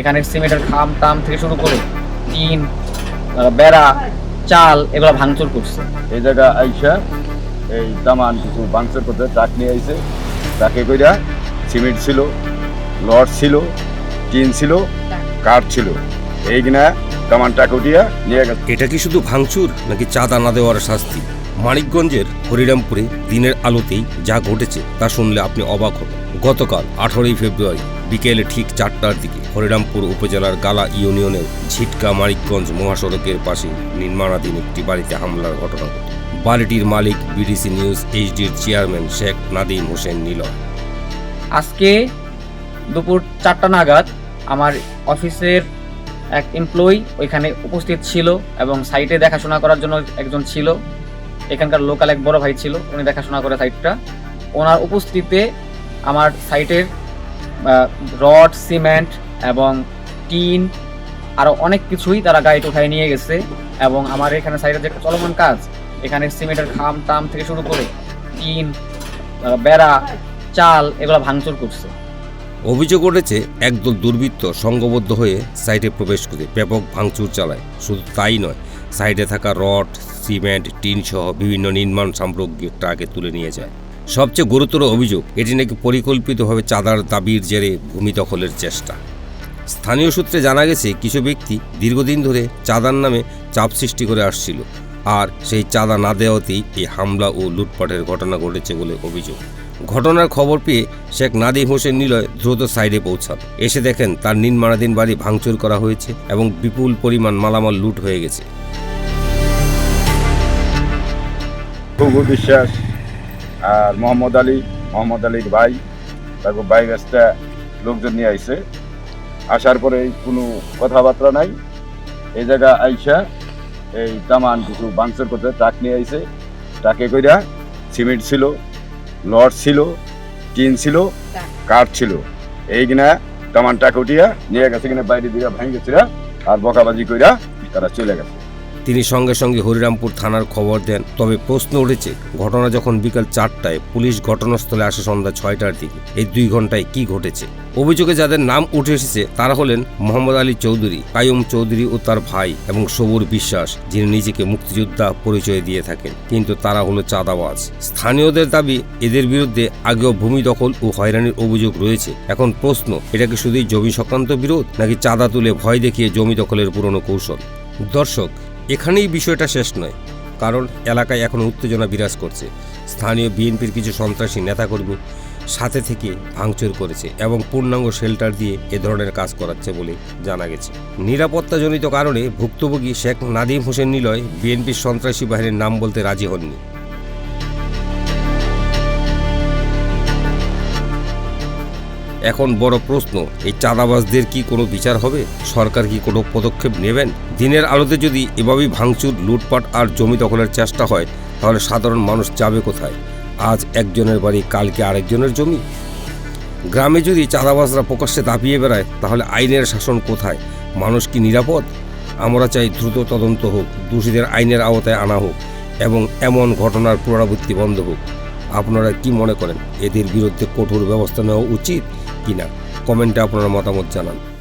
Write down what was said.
এখানে সিমেন্টের খাম টাম থেকে শুরু করে টিন বেড়া চাল এগুলো ভাঙচুর করছে। এই জায়গা আইসা এই দামান কিছু বাংসের করতে ট্রাক নিয়ে আইসে ট্রাকে কইরা সিমেন্ট ছিল লড ছিল টিন ছিল কাঠ ছিল। এই কিনা দামান ট্রাক উঠিয়া নিয়ে গেছে। এটা কি শুধু ভাঙচুর নাকি চাঁদা না দেওয়ার শাস্তি? মানিকগঞ্জের হরিরামপুরে দিনের আলোতেই যা ঘটেছে তা শুনলে আপনি অবাক হবেন। গতকাল আঠারোই ফেব্রুয়ারি বিকেলে ঠিক চারটার দিকে হরিরামপুর উপজেলার গালা ইউনিয়নের ঝিটকা মানিকগঞ্জ মহাসড়কের পাশে নির্মাণাধীন একটি বাড়িতে হামলার ঘটনা ঘটে। বাড়িটির মালিক বিডিসি নিউজ এইচডির চেয়ারম্যান শেখ নাদিম হোসেন নিলয় আজকে দুপুর চারটা নাগাদ আমার অফিসের এক এমপ্লয়ি ওইখানে উপস্থিত ছিল এবং সাইটে দেখাশোনা করার জন্য একজন ছিল। এখানকার লোকাল এক বড় ভাই ছিল, উনি দেখাশোনা করে সাইটটা ওনার উপস্থিতিতে আমার সাইটের রড, সিমেন্ট এবং টিন আরও অনেক কিছুই তারা গাড়িতে উঠায় নিয়ে গেছে এবং আমার এখানে সাইটের যে একটা চলমান কাজ, এখানে সিমেন্টের খাম টাম থেকে শুরু করে টিন বেড়া, চাল এগুলো ভাঙচুর করছে। অভিযোগ উঠেছে, একদল দুর্বৃত্ত সংঘবদ্ধ হয়ে সাইটে প্রবেশ করে ব্যাপক ভাঙচুর চালায়। শুধু তাই নয় সাইডে থাকা রড, সিমেন্ট টিন সহ বিভিন্ন নির্মাণ সামগ্রী ট্রাকে তুলে নিয়ে যায়। সবচেয়ে গুরুতর অভিযোগ, এটি নাকি পরিকল্পিতভাবে চাঁদার দাবির জেরে ভূমি দখলের চেষ্টা। স্থানীয় সূত্রে জানা গেছে, কিছু ব্যক্তি দীর্ঘদিন ধরে চাঁদার নামে চাপ সৃষ্টি করে আসছিল আর সেই চাঁদা না দেওয়াতেই এই হামলা ও লুটপাটের ঘটনা ঘটেছে বলে অভিযোগ। ঘটনার খবর পেয়ে শেখ নাদিম হোসেন নিলয় দ্রুত সাইডে পৌঁছান। এসে দেখেন, তার নির্মাণাধীন বাড়ি ভাঙচুর করা হয়েছে এবং বিপুল পরিমাণ মালামাল লুট হয়ে গেছে। বিশ্বাস আর মোহাম্মদ আলী, মোহাম্মদ আলীর ভাই, তারপর ভাই গাছটা লোকজন নিয়ে আইছে। আসার পরে কোনো কথাবার্তা নাই। এই জায়গা আইসা এই দামান কিছু বাংসের করতে ট্রাক নিয়ে আইসে ট্রাকে কইরা সিমেন্ট ছিল লড ছিল, টিন ছিল, কাঠ ছিল। এই কিনা দামান ট্রাক উঠিয়া নিয়ে গেছে কিনা, বাইরে দিয়ে ভাঙে গেছিল আর বকাবাজি কইরা তারা চলে গেছে। তিনি সঙ্গে সঙ্গে হরিরামপুর থানার খবর দেন। তবে প্রশ্ন উঠেছে, ঘটনা যখন বিকাল চারটায় পুলিশ ঘটনাস্থলে আসে সন্ধ্যা ছয়টার দিকে, এই দুই ঘন্টায় কি ঘটেছে? অভিযোগে যাদের নাম উঠে এসেছে, তারা হলেন মোহাম্মদ আলী চৌধুরী, কায়ুম চৌধুরী ও তার ভাই এবং সবুর বিশ্বাস, যিনি নিজেকে মুক্তিযোদ্ধা পরিচয় দিয়ে থাকেন। কিন্তু তারা হলো চাঁদাবাজ। স্থানীয়দের দাবি, এদের বিরুদ্ধে আগেও ভূমি দখল ও হয়রানির অভিযোগ রয়েছে। এখন প্রশ্ন, এটা কি শুধুই জমি সংক্রান্ত বিরোধ, নাকি চাঁদা তুলে ভয় দেখিয়ে জমি দখলের পুরনো কৌশল? দর্শক এখানেই বিষয়টা শেষ নয়, কারণ এলাকায় এখন উত্তেজনা বিরাজ করছে। স্থানীয় বিএনপির কিছু সন্ত্রাসী নেতাকর্মী সাথে থেকে ভাঙচুর করেছে এবং পূর্ণাঙ্গ শেল্টার দিয়ে এ ধরনের কাজ করাচ্ছে বলে জানা গেছে। নিরাপত্তাজনিত কারণে ভুক্তভোগী শেখ নাদিম হোসেন নিলয় বিএনপির সন্ত্রাসী বাহিনীর নাম বলতে রাজি হননি। এখন বড় প্রশ্ন, এই চাঁদাবাজদের কি কোনো বিচার হবে? সরকার কি কোনো পদক্ষেপ নেবেন? দিনের আলোতে যদি এভাবেই ভাঙচুর, লুটপাট আর জমি দখলের চেষ্টা হয়, তাহলে সাধারণ মানুষ যাবে কোথায়? আজ একজনের বাড়ি, কালকে আরেকজনের জমি? গ্রামে যদি চাঁদাবাজরা প্রকাশ্যে দাপিয়ে বেড়ায়, তাহলে আইনের শাসন কোথায়? মানুষ কি নিরাপদ? আমরা চাই দ্রুত তদন্ত হোক, দোষীদের আইনের আওতায় আনা হোক, এবং এমন ঘটনার পুনরাবৃত্তি বন্ধ হোক। আপনারা কি মনে করেন? এদের বিরুদ্ধে কঠোর ব্যবস্থা নেওয়া উচিত কিনা? কমেন্টে আপনারা মতামত জানান।